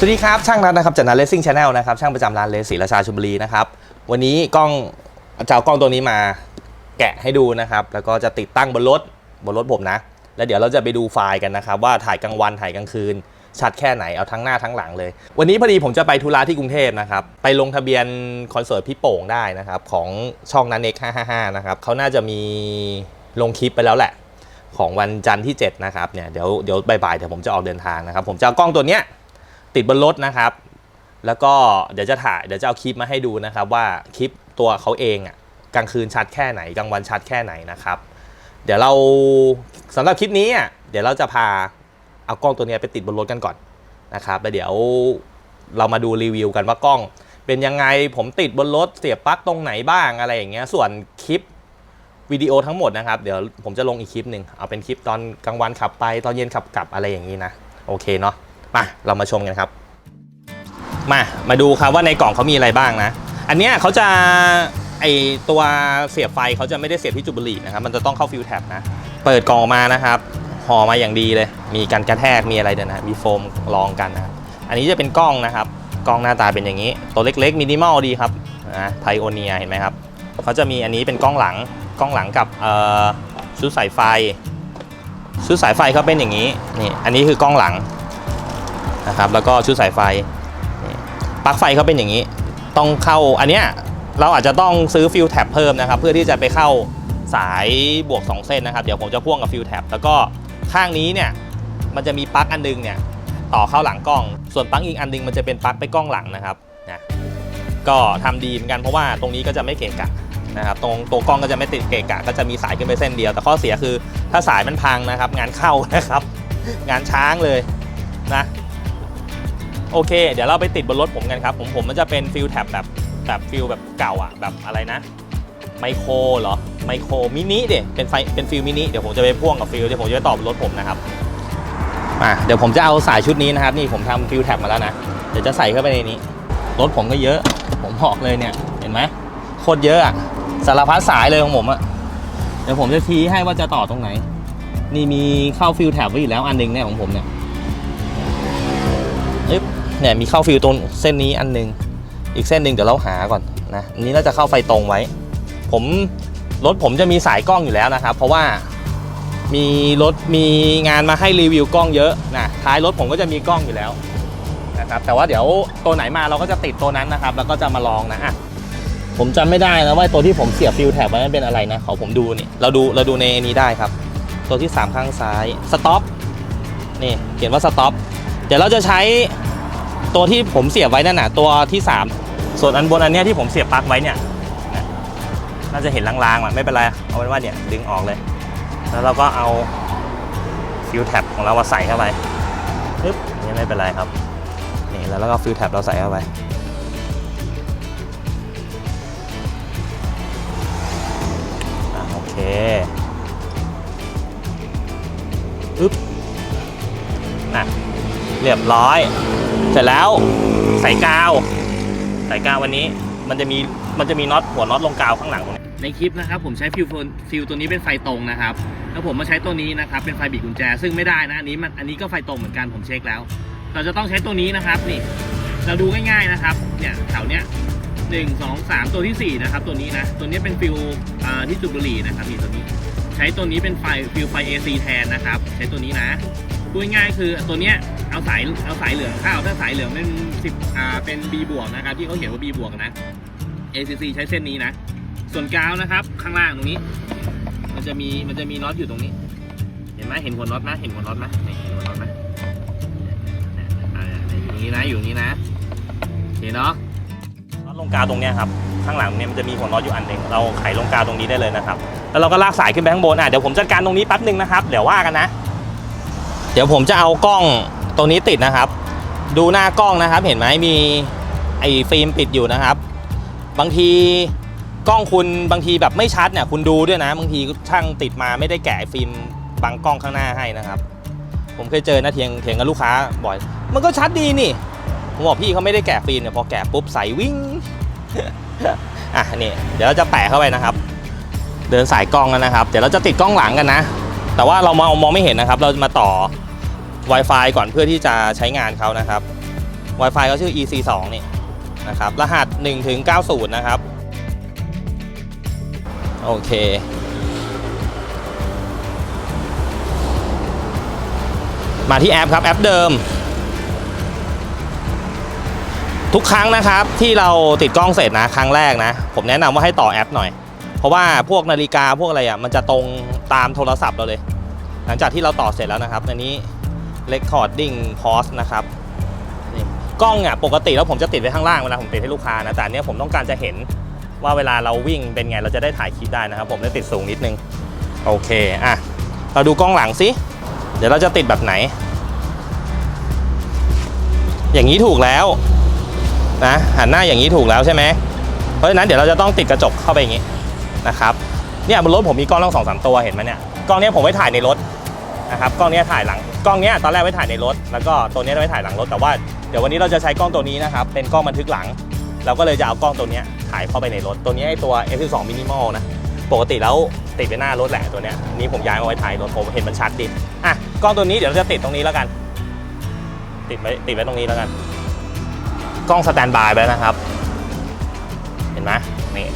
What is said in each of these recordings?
สวัสดีครับ ช่างนัทนะครับจากนัทเลสซิ่งชาแนลนะครับช่างประจำร้านเลสศรีราชาชลบุรีนะครับวันนี้กล้องจะเอากล้องตัวนี้มาแกะให้ดูนะครับ แล้วก็จะติดตั้งบนรถบนรถผมนะ แล้วเดี๋ยวเราจะไปดูไฟล์กันนะครับ ว่าถ่ายกลางวันถ่ายกลางคืน ชัดแค่ไหนเอาทั้งหน้าทั้งหลังเลย วันนี้พอดีผมจะไปธุระที่กรุงเทพนะครับไปลงทะเบียนคอนเสิร์ตพี่โป่งได้นะครับของช่องนันเน็ก555นะครับเขาน่าจะมีลงคลิปไปแล้วแหละ ของวันจันทร์ที่7นะครับเนี่ยเดี๋ยวเดี๋ยวบ่ายๆเดี๋ยวผมจะออกเดินทางนะครับผมจะเอากล้องตัวเนี้ย ติดบนรถนะครับ แล้วก็เดี๋ยวจะถ่ายเดี๋ยวจะเอาคลิปมาให้ดูนะครับ ว่าคลิปตัวเขาเองอะกลางคืนชัดแค่ไหนกลางวันชัดแค่ไหนนะครับ เดี๋ยวเราสำหรับคลิปนี้อะเดี๋ยวเราจะพาเอากล้องตัวนี้ไปติดบนรถกันก่อนนะครับแล้วเดี๋ยวเรามาดูรีวิวกันว่ากล้อง เป็นยังไงผมติดบนรถเสียบปลั๊กตรงไหนบ้างอะไรอย่างเงี้ยส่วนคลิปวิดีโอทั้งหมดนะครับ เดี๋ยวผมจะลงอีกคลิปหนึ่งเอาเป็นคลิปตอนกลางวันขับไปตอนเย็นขับกลับอะไรอย่างนี้นะ โอเคเนาะ มาเรามาชมกันครับ มามาดูครับว่าในกล่องเขามีอะไรบ้างนะ อันเนี้ยเขาจะไอตัวเสียบไฟเขาจะไม่ได้เสียบที่จุดบุหรี่นะครับ มันจะต้องเข้าฟิวแท็บนะ เปิดกล่องออกมานะครับห่อมาอย่างดีเลย มีกันกระแทกมีอะไรเดี๋ยวนะ มีโฟมรองกันนะอันนี้จะเป็นกล้องนะครับ กล้องหน้าตาเป็นอย่างนี้ ตัวเล็กๆมินิมอลดีครับนะไพโอเนียเห็นไหมครับเขาจะมีอันนี้เป็นกล้องหลังกล้องหลังกับชุดสายไฟชุดสายไฟเขาเป็นอย่างนี้นี่อันนี้คือกล้องหลัง นะครับแล้วก็ชุดสายไฟปลั๊กไฟเขาเป็นอย่างนี้ ต้องเข้าอันเนี้ยเราอาจจะต้องซื้อฟิลแท็บเพิ่มนะครับ เพื่อที่จะไปเข้าสายบวก 2 เส้นนะครับ เดี๋ยวผมจะพ่วงกับฟิลแท็บแล้วก็ข้างนี้เนี่ยมันจะมีปลั๊กอันนึงเนี่ยต่อเข้าหลังกล้อง ส่วนปลั๊กอีกอันนึงมันจะเป็นปลั๊กไปกล้องหลังนะครับนะก็ทำดีเหมือนกันเพราะว่าตรงนี้ก็จะไม่เกะกะนะครับตรงตัวกล้องก็จะไม่ติดเกะกะ ก็จะมีสายขึ้นไปเส้นเดียว แต่ข้อเสียคือถ้าสายมันพังนะครับ งานเข้านะครับ งานช้างเลยนะ โอเค เดี๋ยวเราไปติดบนรถผมกันครับ ผมผมมันจะเป็นฟิลแท็บแบบแบบฟิลแบบเก่าอะ แบบอะไรนะ ไมโครเหรอ ไมโครมินิเด็เป็นไฟเป็นฟิลมินิ เดี๋ยวผมจะไปพ่วงกับฟิลเดี๋ยวผมจะไปต่อบนรถผมนะครับอะเดี๋ยวผมจะเอาสายชุดนี้นะครับ นี่ผมทำฟิลแท็บมาแล้วนะ เดี๋ยวจะใส่เข้าไปในนี้ รถผมก็เยอะ ผมบอกเลยเนี่ย เห็นไหมโคตรเยอะอะ สารพัดสายเลยของผมอะ เดี๋ยวผมจะชี้ให้ว่าจะต่อตรงไหน นี่มีเข้าฟิลแท็บไว้อยู่แล้วอันนึงเนี่ยของผมเนี่ย เนี่ยมีเข้าฟิลตรงเส้นนี้อันหนึง อีกเส้นหนึ่งเดี๋ยวเราหาก่อนนะอันนี้น่าจะเข้าไฟตรงไว้ ผมรถผมจะมีสายกล้องอยู่แล้วนะครับ เพราะว่ามีรถมีงานมาให้รีวิวกล้องเยอะนะท้ายรถผมก็จะมีกล้องอยู่แล้วนะครับแต่ว่าเดี๋ยวตัวไหนมาเราก็จะติดตัวนั้นนะครับ แล้วก็จะมาลองนะอะผมจำไม่ได้นะว่าตัวที่ผมเสียบฟิลแท็บไว้นั้นเป็นอะไรนะขอผมดูนี่เราดูเราดูในนี้ได้ครับ ตัวที่สามข้างซ้ายสต็อปนี่เขียนว่าสต็อปเดี๋ยวเราจะใช้ ตัวที่ผมเสียบไว้นั่นน่ะตัวที่ 3 ส่วนอันบนอันเนี้ยที่ผมเสียบปลั๊กไว้เนี่ยนะน่าจะเห็นลางๆอะไม่เป็นไรเอาเป็นว่าเนี่ยดึงออกเลย แล้วเราก็เอาฟิวแท็บของเรามาใส่เข้าไปปึ๊บนี่ไม่เป็นไรครับนี่แล้วเราก็ฟิวแท็บเราใส่เข้าไปโอเคอึ๊บน่ะเรียบร้อย เสร็จแล้วใส่กาวใส่กาววันนี้มันจะมีมันจะมีน็อตหัวน็อตลงกาวข้างหลังตรงนี้ในคลิปนะครับผมใช้ฟิวฟิวตัวนี้เป็นไฟตรงนะครับแล้วผมมาใช้ตัวนี้นะครับเป็นไฟบีบกุญแจ ซึ่งไม่ได้นะอันนี้มันอันนี้ก็ไฟตรงเหมือนกันผมเช็คแล้ว เราจะต้องใช้ตัวนี้นะครับนี่เราดูง่ายๆนะครับเนี่ยแถวเนี้ยหนึ่งสองสามตัวที่สี่นะครับตัวนี้นะตัวนี้เป็นฟิวอ่าที่จุดบุหรี่นะครับนี่ตัวนี้ ใช้ตัวนี้เป็นไฟฟิวไฟ AC แทนนะครับ ใช้ตัวนี้นะ พูดง่ายคือตัวเนี้ยเอาสายเอาสายเหลืองเข้าถ้าสายเหลืองเป็นสิบอ่าเป็น B บวกนะครับที่เขาเขียนว่า B บวกนะ ACC ใช้เส้นนี้นะ ส่วนกาวนะครับ ข้างล่างตรงนี้ มันจะมีมันจะมีน็อตอยู่ตรงนี้ เห็นไหมเห็นหัวน็อตไหมเห็นหัวน็อตไหมเห็นหัวน็อตไหมอยู่นี้นะอยู่นี้นะเห็นเนาะน็อตลงกาวตรงเนี้ยครับข้างหลังเนี่ยมันจะมีหัวน็อตอยู่อันหนึ่งเราไขลงกาวตรงนี้ได้เลยนะครับแล้วเราก็ลากสายขึ้นไปข้างบนอะเดี๋ยวผมจัดการตรงนี้แป๊บหนึ่งนะครับเดี๋ยวว่ากันนะ ดี๋ยวผมจะเอากล้องตรงนี้ติดนะครับ ดูหน้ากล้องนะครับ เห็นไหมมีไอ้ฟิล์มปิดอยู่นะครับ บางทีกล้องคุณบางทีแบบไม่ชัดเนี่ยคุณดูด้วยนะ บางทีช่างติดมาไม่ได้แกะฟิล์มบังกล้องข้างหน้าให้นะครับ ผมเคยเจอนะเถียงเถียงกับลูกค้าบ่อย มันก็ชัดดีนี่ผมบอกพี่เขาไม่ได้แกะฟิล์มเนี่ยพอแกะปุ๊บใสวิ่งอะนี่เดี๋ยวเราจะแปะเข้าไปนะครับ เดินสายกล้องกันนะครับ เดี๋ยวเราจะติดกล้องหลังกันนะ แต่ว่าเรามองมองไม่เห็นนะครับ เรามาต่อ Wi-Fi ก่อนเพื่อที่จะใช้งานเขานะครับ Wi-Fi ก็ชื่อ EC2 นี่นะครับ รหัส1ถึง90 นะครับ โอเค มาที่แอปครับ แอปเดิม ทุกครั้งนะครับที่เราติดกล้องเสร็จนะ ครั้งแรกนะ ผมแนะนำว่าให้ต่อแอปหน่อย เพราะว่าพวกนาฬิกาพวกอะไรอะมันจะตรงตามโทรศัพท์เราเลย หลังจากที่เราต่อเสร็จแล้วนะครับอันนี้ recording pause นะครับนี่กล้องอะปกติแล้วผมจะติดไว้ข้างล่างเวลาผมติดให้ลูกค้านะแต่อันเนี้ยผมต้องการจะเห็นว่าเวลาเราวิ่งเป็นไงเราจะได้ถ่ายคลิปได้นะครับ ผมเลยติดสูงนิดนึง โอเคอะเราดูกล้องหลังสิเดี๋ยวเราจะติดแบบไหน อย่างนี้ถูกแล้วนะหันหน้าอย่างนี้ถูกแล้วใช่ไหมเพราะฉะนั้นเดี๋ยวเราจะต้องติดกระจกเข้าไปอย่างนี้นะครับเนี่ยบนรถผมมีกล้องทั้งสองสามตัวเห็นไหมเนี่ยกล้องเนี้ยผมไว้ถ่ายในรถ นะครับกล้องนี้ถ่ายหลังกล้องนี้ตอนแรกไว้ถ่ายในรถ แล้วก็ตัวนี้ไว้ถ่ายหลังรถแต่ว่าเดี๋ยววันนี้เราจะใช้กล้องตัวนี้นะครับเป็นกล้องบันทึกหลัง เราก็เลยจะเอากล้องตัวนี้ถ่ายเข้าไปในรถ ตัวนี้ไอตัว F12 minimal นะปกติแล้วติดไปหน้ารถแหละตัวนี้นี่ผมย้ายมาไว้ถ่ายรถผมเห็นมันชัดดีอะกล้องตัวนี้เดี๋ยวเราจะติดตรงนี้แล้วกัน ติดไว้ติดไว้ตรงนี้แล้วกัน กล้องสแตนบายไปนะครับ เห็นไหมนี่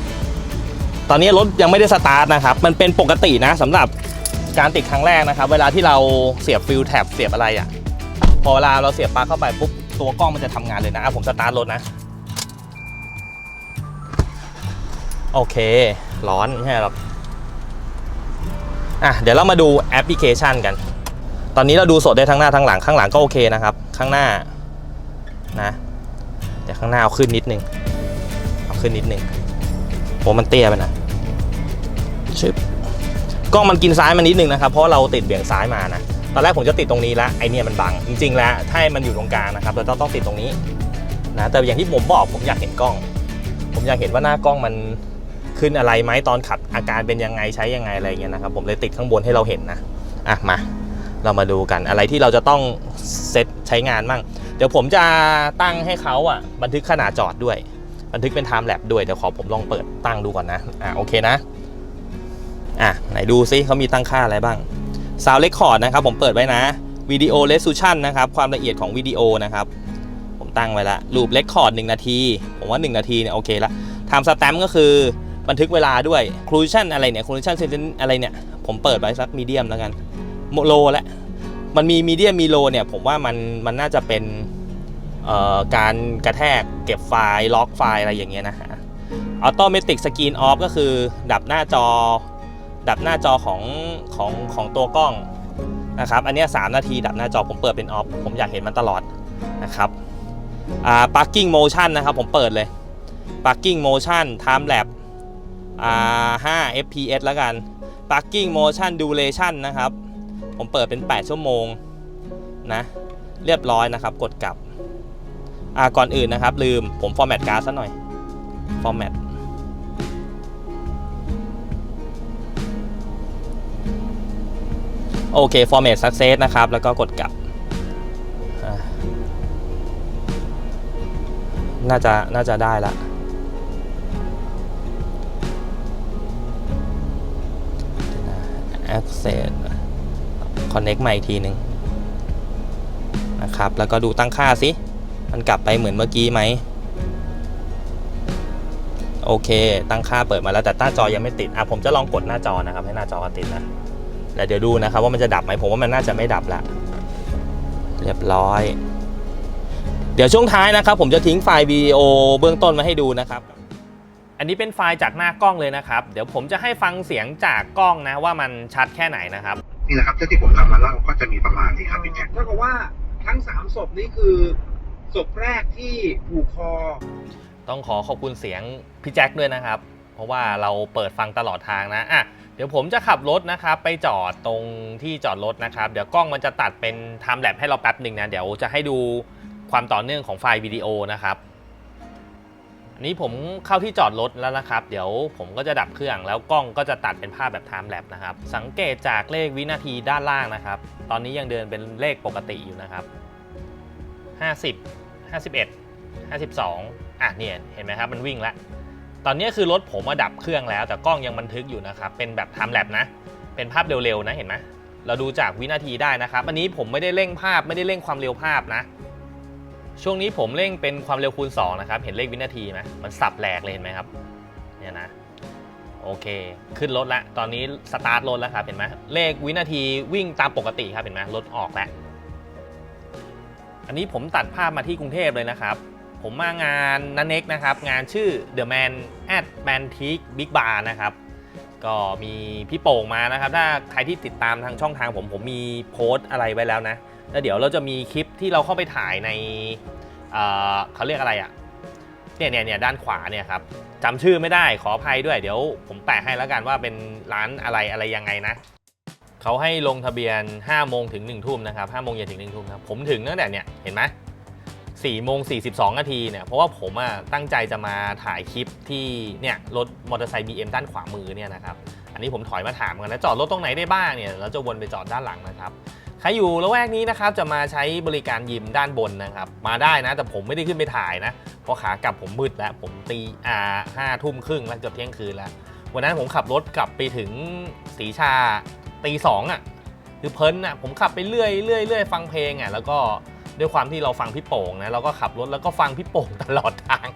ตอนนี้รถยังไม่ได้สตาร์ทนะครับ มันเป็นปกตินะสำหรับ การติดครั้งแรกนะครับ เวลาที่เราเสียบฟิลแท็บเสียบอะไรอะ่ะ พอเวลาเราเสียบปลั๊กเข้าไปปุ๊บตัวกล้องมันจะทำงานเลยนะอะผมสตาร์ทรถนะ โอเค ร้อนไม่ใช่หรอกอะเดี๋ยวเรามาดูแอปพลิเคชันกัน ตอนนี้เราดูสดได้ทั้งหน้าทั้งหลังข้างหลังก็โอเคนะครับ ข้างหน้านะแต่ข้างหน้าเอาขึ้นนิดนึงเอาขึ้นนิดนึงโอ้มันเตี้ยไปนะชึบ กล้องมันกินซ้ายมานิดนึงนะครับ เพราะเราติดเบี่ยงซ้ายมานะ ตอนแรกผมจะติดตรงนี้แล้วไอเนี่ยมันบัง จริง ๆ แล้วถ้ามันอยู่ตรงกลางนะครับเราต้องต้องติดตรงนี้นะแต่อย่างที่ผมบอกผมอยากเห็นกล้อง ผมอยากเห็นว่าหน้ากล้องมันขึ้นอะไรไหมตอนขับอาการเป็นยังไงใช้ยังไงอะไรเงี้ยนะครับผมเลยติดข้างบนให้เราเห็นนะอะมาเรามาดูกันอะไรที่เราจะต้องเซตใช้งานมั่ง เดี๋ยวผมจะตั้งให้เขาอะบันทึกขณะจอดด้วย บันทึกเป็น time lapse ด้วยเดี๋ยวขอผมลองเปิดตั้งดูก่อนนะอะโอเคนะ อะ ไหนดูซิเขามีตั้งค่าอะไรบ้าง Sound Record นะครับ ผมเปิดไว้นะ Video Resolution นะครับ ความละเอียดของวิดีโอนะครับ ผมตั้งไว้ละรูป Record 1นาที ผมว่า 1 นาทีเนี่ยโอเคละ Time Stamp ก็คือบันทึกเวลาด้วย Conclusion อะไรเนี่ย Conclusion Sentence อะไรเนี่ย ผมเปิดไว้สักมีเดียมแล้วกันโลแล้วมันมีมีเดียมมีโลเนี่ย ผมว่ามันมันน่าจะเป็นการกระแทกเก็บไฟล์ล็อกไฟล์อะไรอย่างเงี้ยนะฮะออโตเมติกสกรีนออฟก็คือ ดับหน้าจอ ดับหน้าจอของของของตัวกล้องนะครับ อันนี้3นาทีดับหน้าจอผมเปิดเป็นออฟผมอยากเห็นมันตลอดนะครับอ่า parking motion นะครับ ผมเปิดเลย parking motion time lapse อ่า5 fps แล้วกัน parking motion duration นะครับ ผมเปิดเป็น 8 ชั่วโมงนะเรียบร้อยนะครับ กดกลับอ่าก่อนอื่นนะครับ ลืมผม format การ์ดซะหน่อย format โอเค format success นะครับ แล้วก็กดกลับ น่าจะ น่าจะได้ละ access connect ใหม่อีกทีหนึ่งนะครับ แล้วก็ดูตั้งค่าสิ มันกลับไปเหมือนเมื่อกี้ไหม โอเค ตั้งค่าเปิดมาแล้วแต่หน้าจอยังไม่ติด อะ ผมจะลองกดหน้าจอนะครับ ให้หน้าจอติดนะ แล้วเดี๋ยวดูนะครับว่ามันจะดับไหมผมว่ามันน่าจะไม่ดับละเรียบร้อย เดี๋ยวช่วงท้ายนะครับ ผมจะทิ้งไฟล์วิดีโอเบื้องต้นมาให้ดูนะครับ อันนี้เป็นไฟล์จากหน้ากล้องเลยนะครับ เดี๋ยวผมจะให้ฟังเสียงจากกล้องนะว่ามันชัดแค่ไหนนะครับ นี่แหละครับที่ผมนำมาเล่าก็จะมีประมาณนี้ครับพี่แจ็คเท่ากับว่าทั้งสามศพนี้คือศพแรกที่ผูกคอ ต้องขอขอบคุณเสียงพี่แจ็คด้วยนะครับ เพราะว่าเราเปิดฟังตลอดทางนะอะเดี๋ยวผมจะขับรถนะครับ ไปจอดตรงที่จอดรถนะครับ เดี๋ยวกล้องมันจะตัดเป็นไทม์แลปให้เราแป๊บหนึ่งนะ เดี๋ยวจะให้ดูความต่อเนื่องของไฟล์วิดีโอนะครับอันนี้ผมเข้าที่จอดรถแล้วนะครับ เดี๋ยวผมก็จะดับเครื่องแล้วกล้องก็จะตัดเป็นภาพแบบไทม์แลปนะครับ สังเกตจากเลขวินาทีด้านล่างนะครับ ตอนนี้ยังเดินเป็นเลขปกติอยู่นะครับ50 51 52อะเนี่ยเห็นไหมครับมันวิ่งแล้ว ตอนนี้คือรถผมมาดับเครื่องแล้ว แต่กล้องยังบันทึกอยู่นะครับ เป็นแบบ time lapse นะ เป็นภาพเร็วๆนะเห็นไหมเราดูจากวินาทีได้นะครับ อันนี้ผมไม่ได้เร่งภาพไม่ได้เร่งความเร็วภาพนะ ช่วงนี้ผมเร่งเป็นความเร็วคูณ2นะครับ เห็นเลขวินาทีไหมมันสับแหลกเลยเห็นไหมครับ เนี่ยนะ โอเค ขึ้นรถแล้วตอนนี้สตาร์ทรถแล้วครับ เห็นไหมเลขวินาทีวิ่งตามปกติครับ เห็นไหมรถออกแล้ว อันนี้ผมตัดภาพมาที่กรุงเทพเลยนะครับ ผมมางานนันเน็กนะครับ งานชื่อ The Man at Mantic Big Bar นะครับ ก็มีพี่โป่งมานะครับ ถ้าใครที่ติดตามทางช่องทางผมผมมีโพสต์อะไรไว้แล้วนะ แล้วเดี๋ยวเราจะมีคลิปที่เราเข้าไปถ่ายในเเขาเรียกอะไรอะ่ะเนี่ยเนี่ยเนี่ยด้านขวาเนี่ยครับจำชื่อไม่ได้ขออภัยด้วยเดี๋ยวผมแปะให้แล้วกันว่าเป็นร้านอะไรอะไรยังไงนะเขาให้ลงทะเบียน5โมงถึง1ทุ่มนะครับ5โมงเย็นถึง1ทุ่มครับผมถึงตั้งแต่เนี่ยเห็นไหม 4โมง42นาทีเนี่ยเพราะว่าผมอะตั้งใจจะมาถ่ายคลิปที่เนี่ยรถมอเตอร์ไซค์ BM ด้านขวามือเนี่ยนะครับอันนี้ผมถอยมาถามกันนะจอดรถตรงไหนได้บ้างเนี่ยเราจะวนไปจอดด้านหลังนะครับใครอยู่ละแวกนี้นะครับจะมาใช้บริการยิมด้านบนนะครับมาได้นะแต่ผมไม่ได้ขึ้นไปถ่ายนะเพราะขากลับผมมืดแล้วผมตีอ่าห้าทุ่มครึ่งแล้วเกือบเที่ยงคืนแล้ววันนั้นผมขับรถกลับไปถึงสีชาตีสองอะคือเพลินอะผมขับไปเรื่อยเรื่อยเรื่อยฟังเพลงอะแล้วก็ ด้วยความที่เราฟังพี่โป่งนะเราก็ขับรถแล้วก็ฟังพี่โป่งตลอดทาง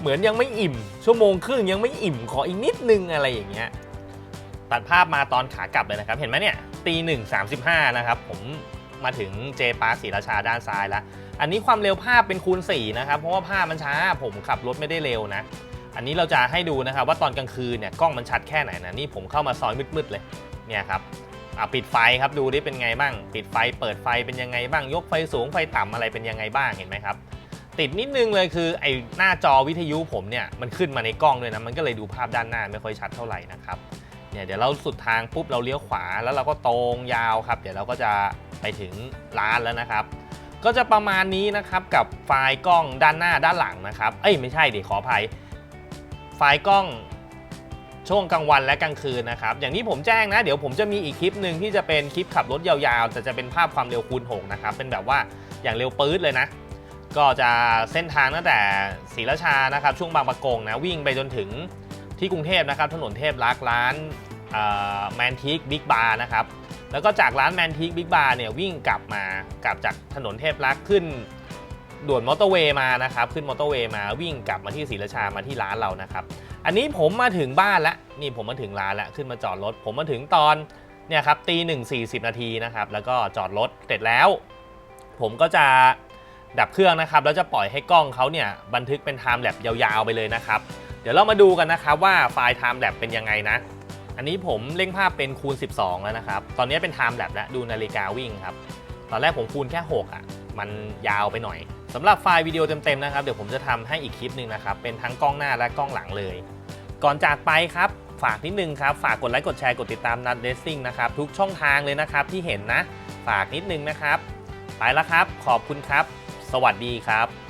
เหมือนยังไม่อิ่ม ชั่วโมงครึ่งยังไม่อิ่มขออีกนิดนึงอะไรอย่างเงี้ยตัดภาพมาตอนขากลับเลยนะครับ เห็นไหมเนี่ยตีหนึ่งสามสิบห้านะครับ ผมมาถึงเจปาร์ศรีราชาด้านซ้ายแล้ว อันนี้ความเร็วภาพเป็นคูณ 4 นะครับ เพราะว่าภาพมันช้าผมขับรถไม่ได้เร็วนะ อันนี้เราจะให้ดูนะครับว่าตอนกลางคืนเนี่ยกล้องมันชัดแค่ไหนนะ นี่ผมเข้ามาซอยมืดๆเลย เนี่ยครับ อะปิดไฟครับดูดิเป็นไงบ้าง ปิดไฟเปิดไฟเป็นยังไงบ้าง ยกไฟสูงไฟต่ำอะไรเป็นยังไงบ้างเห็นไหมครับ ติดนิดนึงเลยคือไอ้หน้าจอวิทยุผมเนี่ยมันขึ้นมาในกล้องด้วยนะมันก็เลยดูภาพด้านหน้าไม่ค่อยชัดเท่าไหร่นะครับเนี่ยเดี๋ยวเราสุดทางปุ๊บเราเลี้ยวขวาแล้วเราก็ตรงยาวครับ เดี๋ยวเราก็จะไปถึงร้านแล้วนะครับ ก็จะประมาณนี้นะครับกับไฟล์กล้องด้านหน้าด้านหลังนะครับ เอ้ยไม่ใช่ดิขออภัย ไฟล์กล้อง ช่วงกลางวันและกลางคืนนะครับ อย่างที่ผมแจ้งนะ เดี๋ยวผมจะมีอีกคลิปหนึ่งที่จะเป็นคลิปขับรถยาวๆแต่จะเป็นภาพความเร็วคูณ6นะครับ เป็นแบบว่าอย่างเร็วปื๊ดเลยนะ ก็จะเส้นทางตั้งแต่ศรีราชานะครับ ช่วงบางประกงนะ วิ่งไปจนถึงที่กรุงเทพนะครับ ถนนเทพรักร้านแมนทิกบิ๊กบาร์นะครับ แล้วก็จากร้านแมนทิกบิ๊กบาร์เนี่ยวิ่งกลับมากลับจากถนนเทพรักขึ้นด่วนมอเตอร์เวย์มานะครับ ขึ้นมอเตอร์เวย์มาวิ่งกลับมาที่ศรีราชามาที่ร้านเรานะครับ อันนี้ผมมาถึงบ้านแล้วนี่ผมมาถึงร้านแล้วขึ้นมาจอดรถ ผมมาถึงตอนเนี่ยครับตีหนึ่งสี่สิบนาทีนะครับ แล้วก็จอดรถเสร็จแล้ว ผมก็จะดับเครื่องนะครับ แล้วจะปล่อยให้กล้องเขาเนี่ยบันทึกเป็นไทม์แลปยาวๆไปเลยนะครับ เดี๋ยวเรามาดูกันนะครับว่าไฟล์ไทม์แลปเป็นยังไงนะ อันนี้ผมเร่งภาพเป็นคูณ 12 แล้วนะครับ ตอนนี้เป็นไทม์แลปแล้วดูนาฬิกาวิ่งครับ ตอนแรกผมคูณแค่ 6อะ มันยาวไปหน่อย สำหรับไฟล์วิดีโอเต็มๆนะครับเดี๋ยวผมจะทำให้อีกคลิปหนึ่งนะครับเป็นทั้งกล้องหน้าและกล้องหลังเลย ก่อนจากไปครับฝากนิดนึงครับ ฝากกดไลค์กดแชร์กดติดตามนัดเดซซิ่งนะครับทุกช่องทางเลยนะครับที่เห็นนะ ฝากนิดนึงนะครับ ไปแล้วครับ ขอบคุณครับ สวัสดีครับ